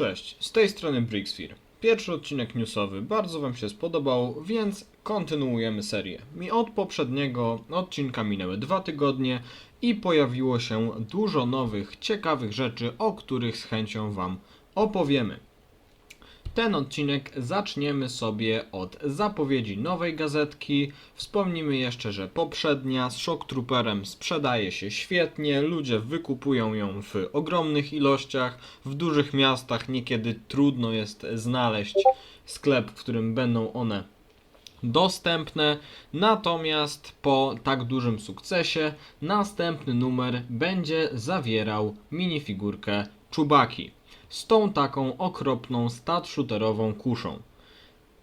Cześć, z tej strony Brixfear. Pierwszy odcinek newsowy bardzo Wam się spodobał, więc kontynuujemy serię. Mi od poprzedniego odcinka minęły dwa tygodnie i pojawiło się dużo nowych, ciekawych rzeczy, o których z chęcią Wam opowiemy. Ten odcinek zaczniemy sobie od zapowiedzi nowej gazetki. Wspomnimy jeszcze, że poprzednia z Shock Trooperem sprzedaje się świetnie, ludzie wykupują ją w ogromnych ilościach, w dużych miastach niekiedy trudno jest znaleźć sklep, w którym będą one dostępne. Natomiast po tak dużym sukcesie następny numer będzie zawierał minifigurkę Czubaki z tą taką okropną stat shooterową kuszą.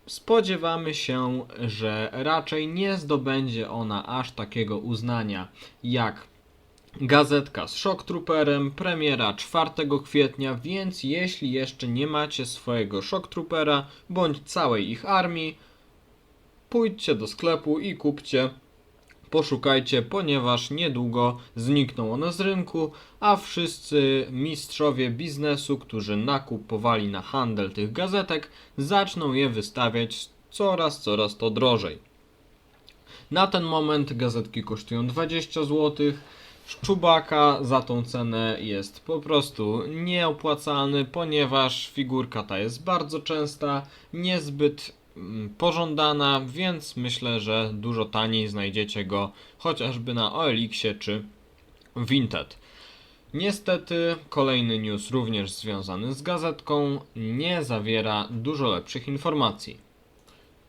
Spodziewamy się, że raczej nie zdobędzie ona aż takiego uznania jak gazetka z Shock Trooperem, premiera 4 kwietnia, więc jeśli jeszcze nie macie swojego Shock Troopera bądź całej ich armii, pójdźcie do sklepu i kupcie poszukajcie, ponieważ niedługo znikną one z rynku, a wszyscy mistrzowie biznesu, którzy nakupowali na handel tych gazetek, zaczną je wystawiać coraz, coraz to drożej. Na ten moment gazetki kosztują 20 zł. Szczubaka za tą cenę jest po prostu nieopłacalny, ponieważ figurka ta jest bardzo częsta, niezbyt pożądana, więc myślę, że dużo taniej znajdziecie go chociażby na OLX-ie czy Vinted. Niestety kolejny news również związany z gazetką nie zawiera dużo lepszych informacji.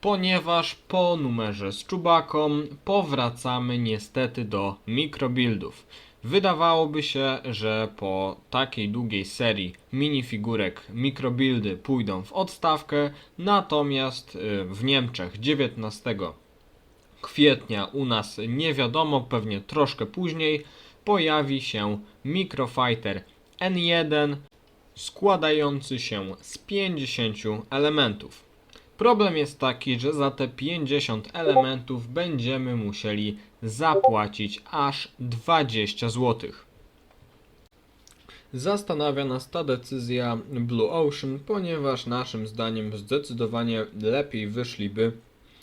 Ponieważ po numerze z czubaką powracamy niestety do mikrobuildów. Wydawałoby się, że po takiej długiej serii minifigurek mikrobuildy pójdą w odstawkę, natomiast y, w Niemczech 19 kwietnia u nas nie wiadomo, pewnie troszkę później pojawi się Microfighter N1 składający się z 50 elementów. Problem jest taki, że za te 50 elementów będziemy musieli zapłacić aż 20 zł. Zastanawia nas ta decyzja Blue Ocean, ponieważ naszym zdaniem zdecydowanie lepiej wyszliby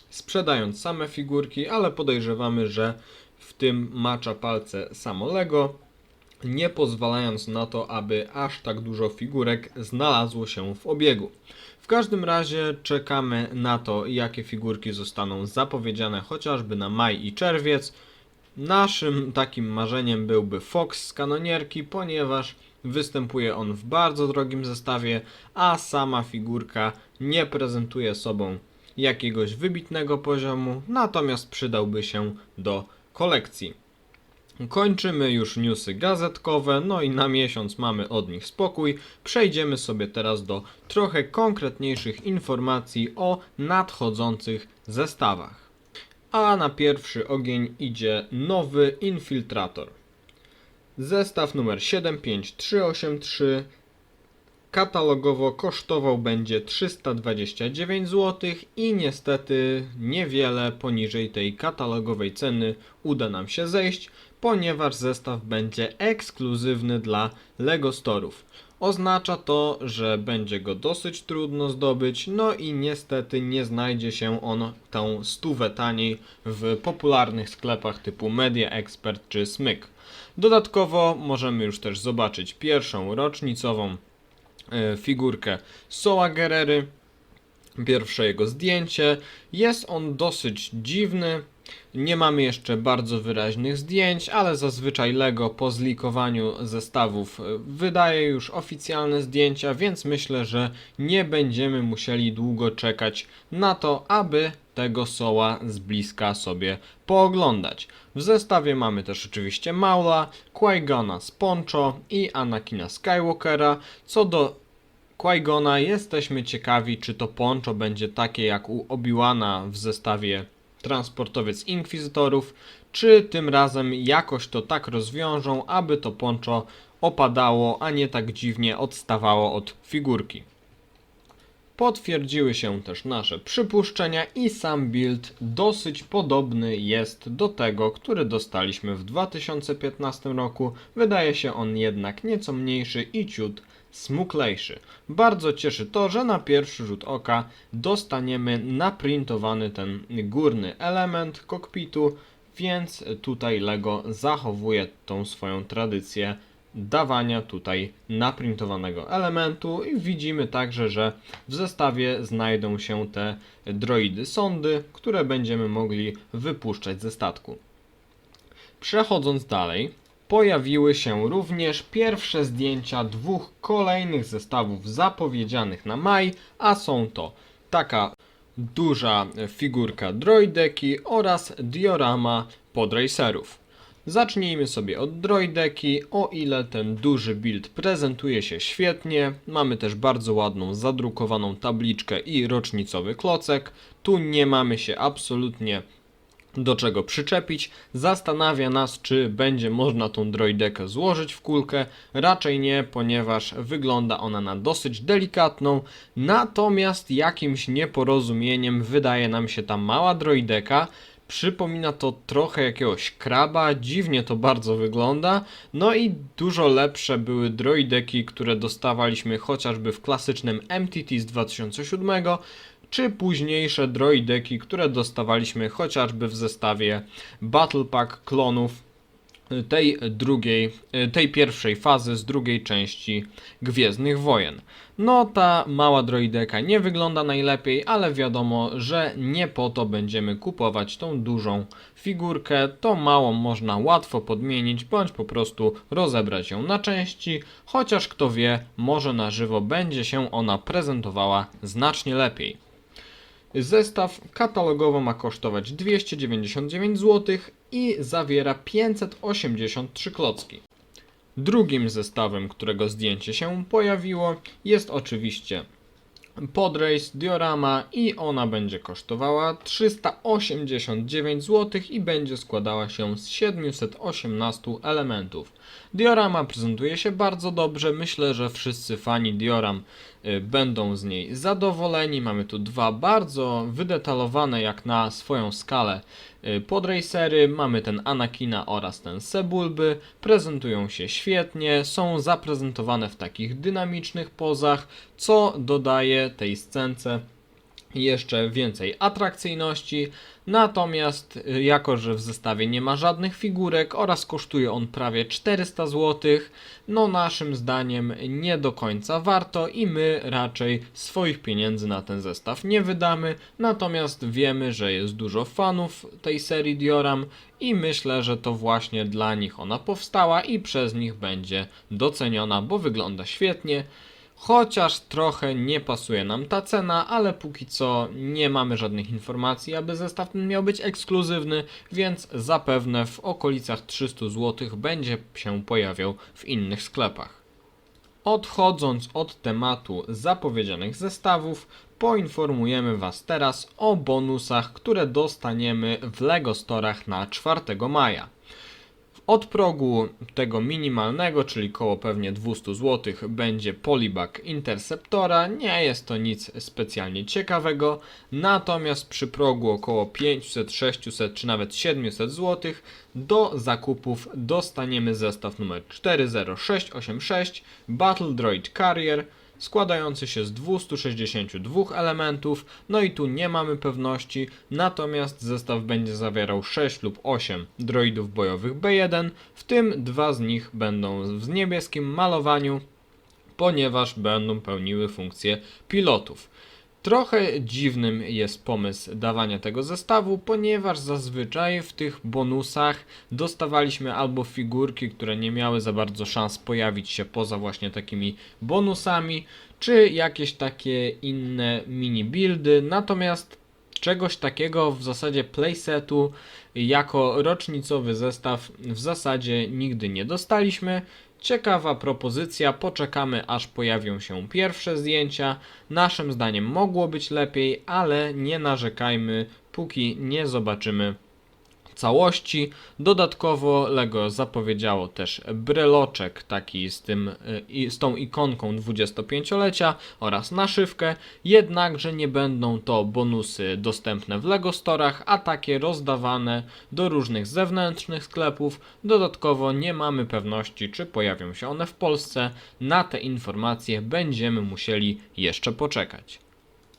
sprzedając same figurki, ale podejrzewamy, że w tym macza palce samo Lego, nie pozwalając na to, aby aż tak dużo figurek znalazło się w obiegu. W każdym razie czekamy na to, jakie figurki zostaną zapowiedziane chociażby na maj i czerwiec. Naszym takim marzeniem byłby Fox z kanonierki, ponieważ występuje on w bardzo drogim zestawie, a sama figurka nie prezentuje sobą jakiegoś wybitnego poziomu, natomiast przydałby się do kolekcji. Kończymy już newsy gazetkowe, no i na miesiąc mamy od nich spokój. Przejdziemy sobie teraz do trochę konkretniejszych informacji o nadchodzących zestawach. A na pierwszy ogień idzie nowy infiltrator. Zestaw numer 75383 katalogowo kosztował będzie 329 zł i niestety niewiele poniżej tej katalogowej ceny uda nam się zejść, ponieważ zestaw będzie ekskluzywny dla Lego Storów. Oznacza to, że będzie go dosyć trudno zdobyć, no i niestety nie znajdzie się on tą stówę taniej w popularnych sklepach typu Media Expert czy Smyk. Dodatkowo możemy już też zobaczyć pierwszą rocznicową e, figurkę Soa Gerery. Pierwsze jego zdjęcie. Jest on dosyć dziwny. Nie mamy jeszcze bardzo wyraźnych zdjęć, ale zazwyczaj Lego po zlikowaniu zestawów e, wydaje już oficjalne zdjęcia, więc myślę, że nie będziemy musieli długo czekać na to, aby tego soła z bliska sobie pooglądać. W zestawie mamy też oczywiście Maula, Qui-Gona z Poncho i Anakina Skywalkera. Co do Qui-Gona jesteśmy ciekawi, czy to Poncho będzie takie jak u Obi-Wana w zestawie transportowiec Inkwizytorów, czy tym razem jakoś to tak rozwiążą, aby to Poncho opadało, a nie tak dziwnie odstawało od figurki. Potwierdziły się też nasze przypuszczenia i sam build dosyć podobny jest do tego, który dostaliśmy w 2015 roku. Wydaje się on jednak nieco mniejszy i ciut smuklejszy. Bardzo cieszy to, że na pierwszy rzut oka dostaniemy naprintowany ten górny element kokpitu, więc tutaj LEGO zachowuje tą swoją tradycję dawania tutaj naprintowanego elementu i widzimy także, że w zestawie znajdą się te droidy sondy, które będziemy mogli wypuszczać ze statku. Przechodząc dalej, pojawiły się również pierwsze zdjęcia dwóch kolejnych zestawów zapowiedzianych na maj, a są to taka duża figurka droideki oraz diorama podracerów. Zacznijmy sobie od droideki, o ile ten duży build prezentuje się świetnie. Mamy też bardzo ładną zadrukowaną tabliczkę i rocznicowy klocek. Tu nie mamy się absolutnie do czego przyczepić. Zastanawia nas, czy będzie można tą droidekę złożyć w kulkę. Raczej nie, ponieważ wygląda ona na dosyć delikatną. Natomiast jakimś nieporozumieniem wydaje nam się ta mała droideka. Przypomina to trochę jakiegoś kraba, dziwnie to bardzo wygląda. No i dużo lepsze były droideki, które dostawaliśmy chociażby w klasycznym MTT z 2007, czy późniejsze droideki, które dostawaliśmy chociażby w zestawie Battle Pack klonów tej drugiej, tej pierwszej fazy z drugiej części Gwiezdnych Wojen. No ta mała droideka nie wygląda najlepiej, ale wiadomo, że nie po to będziemy kupować tą dużą figurkę. Tą małą można łatwo podmienić, bądź po prostu rozebrać ją na części, chociaż kto wie, może na żywo będzie się ona prezentowała znacznie lepiej. Zestaw katalogowo ma kosztować 299 zł i zawiera 583 klocki. Drugim zestawem, którego zdjęcie się pojawiło, jest oczywiście Podrace Diorama i ona będzie kosztowała 389 zł i będzie składała się z 718 elementów. Diorama prezentuje się bardzo dobrze, myślę, że wszyscy fani Dioram będą z niej zadowoleni. Mamy tu dwa bardzo wydetalowane jak na swoją skalę y, podracery, mamy ten Anakina oraz ten Sebulby, prezentują się świetnie, są zaprezentowane w takich dynamicznych pozach, co dodaje tej scence jeszcze więcej atrakcyjności. Natomiast y, jako, że w zestawie nie ma żadnych figurek oraz kosztuje on prawie 400 zł, no naszym zdaniem nie do końca warto i my raczej swoich pieniędzy na ten zestaw nie wydamy. Natomiast wiemy, że jest dużo fanów tej serii Dioram i myślę, że to właśnie dla nich ona powstała i przez nich będzie doceniona, bo wygląda świetnie. Chociaż trochę nie pasuje nam ta cena, ale póki co nie mamy żadnych informacji, aby zestaw ten miał być ekskluzywny, więc zapewne w okolicach 300 zł będzie się pojawiał w innych sklepach. Odchodząc od tematu zapowiedzianych zestawów, poinformujemy Was teraz o bonusach, które dostaniemy w LEGO Storach na 4 maja. Od progu tego minimalnego, czyli koło pewnie 200 zł, będzie Polybag Interceptora. Nie jest to nic specjalnie ciekawego. Natomiast przy progu około 500, 600 czy nawet 700 zł do zakupów dostaniemy zestaw numer 40686 Battle Droid Carrier składający się z 262 elementów, no i tu nie mamy pewności, natomiast zestaw będzie zawierał 6 lub 8 droidów bojowych B1, w tym dwa z nich będą w niebieskim malowaniu, ponieważ będą pełniły funkcję pilotów. Trochę dziwnym jest pomysł dawania tego zestawu, ponieważ zazwyczaj w tych bonusach dostawaliśmy albo figurki, które nie miały za bardzo szans pojawić się poza właśnie takimi bonusami, czy jakieś takie inne mini buildy. Natomiast czegoś takiego w zasadzie playsetu jako rocznicowy zestaw w zasadzie nigdy nie dostaliśmy. Ciekawa propozycja, poczekamy aż pojawią się pierwsze zdjęcia. Naszym zdaniem mogło być lepiej, ale nie narzekajmy, póki nie zobaczymy całości. Dodatkowo Lego zapowiedziało też bryloczek taki z, tym, i z tą ikonką 25-lecia oraz naszywkę, jednakże nie będą to bonusy dostępne w Lego Storach, a takie rozdawane do różnych zewnętrznych sklepów. Dodatkowo nie mamy pewności, czy pojawią się one w Polsce. Na te informacje będziemy musieli jeszcze poczekać.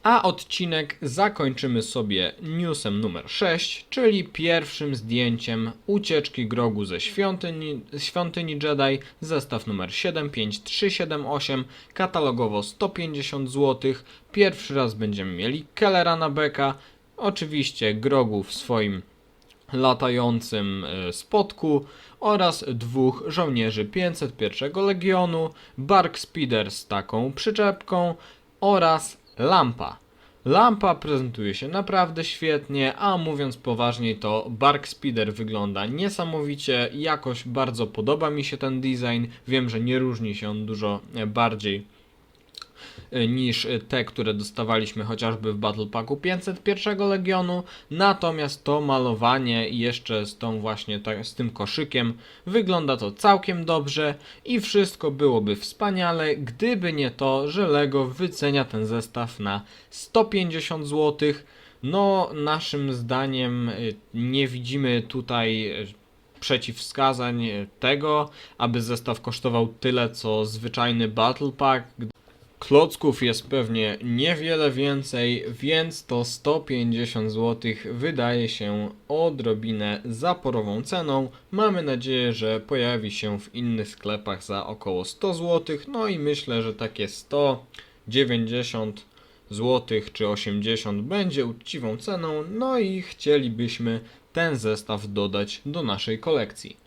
A odcinek zakończymy sobie newsem numer 6, czyli pierwszym zdjęciem ucieczki Grogu ze świątyni, świątyni Jedi, zestaw numer 75378, katalogowo 150 zł. Pierwszy raz będziemy mieli Kellera na beka, oczywiście Grogu w swoim latającym e, spotku oraz dwóch żołnierzy 501 Legionu, Bark Speeder z taką przyczepką oraz lampa. Lampa prezentuje się naprawdę świetnie, a mówiąc poważniej to Bark Speeder wygląda niesamowicie, jakoś bardzo podoba mi się ten design, wiem, że nie różni się on dużo bardziej niż te, które dostawaliśmy chociażby w Battle Packu 501 Legionu. Natomiast to malowanie jeszcze z tą właśnie z tym koszykiem wygląda to całkiem dobrze i wszystko byłoby wspaniale, gdyby nie to, że Lego wycenia ten zestaw na 150 zł. No, naszym zdaniem y, nie widzimy tutaj y, przeciwwskazań y, tego, aby zestaw kosztował tyle co zwyczajny Battle Pack. Klocków jest pewnie niewiele więcej, więc to 150 zł wydaje się odrobinę zaporową ceną. Mamy nadzieję, że pojawi się w innych sklepach za około 100 zł. No i myślę, że takie 190 zł czy 80 będzie uczciwą ceną. No i chcielibyśmy ten zestaw dodać do naszej kolekcji.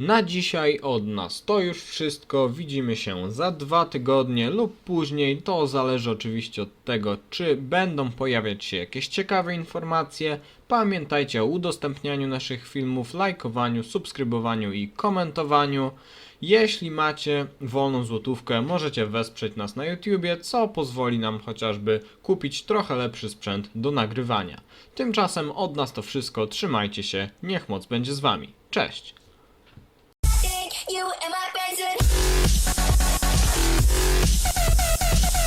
Na dzisiaj od nas to już wszystko. Widzimy się za dwa tygodnie lub później. To zależy oczywiście od tego, czy będą pojawiać się jakieś ciekawe informacje. Pamiętajcie o udostępnianiu naszych filmów, lajkowaniu, subskrybowaniu i komentowaniu. Jeśli macie wolną złotówkę, możecie wesprzeć nas na YouTubie, co pozwoli nam chociażby kupić trochę lepszy sprzęt do nagrywania. Tymczasem od nas to wszystko. Trzymajcie się. Niech moc będzie z wami. Cześć!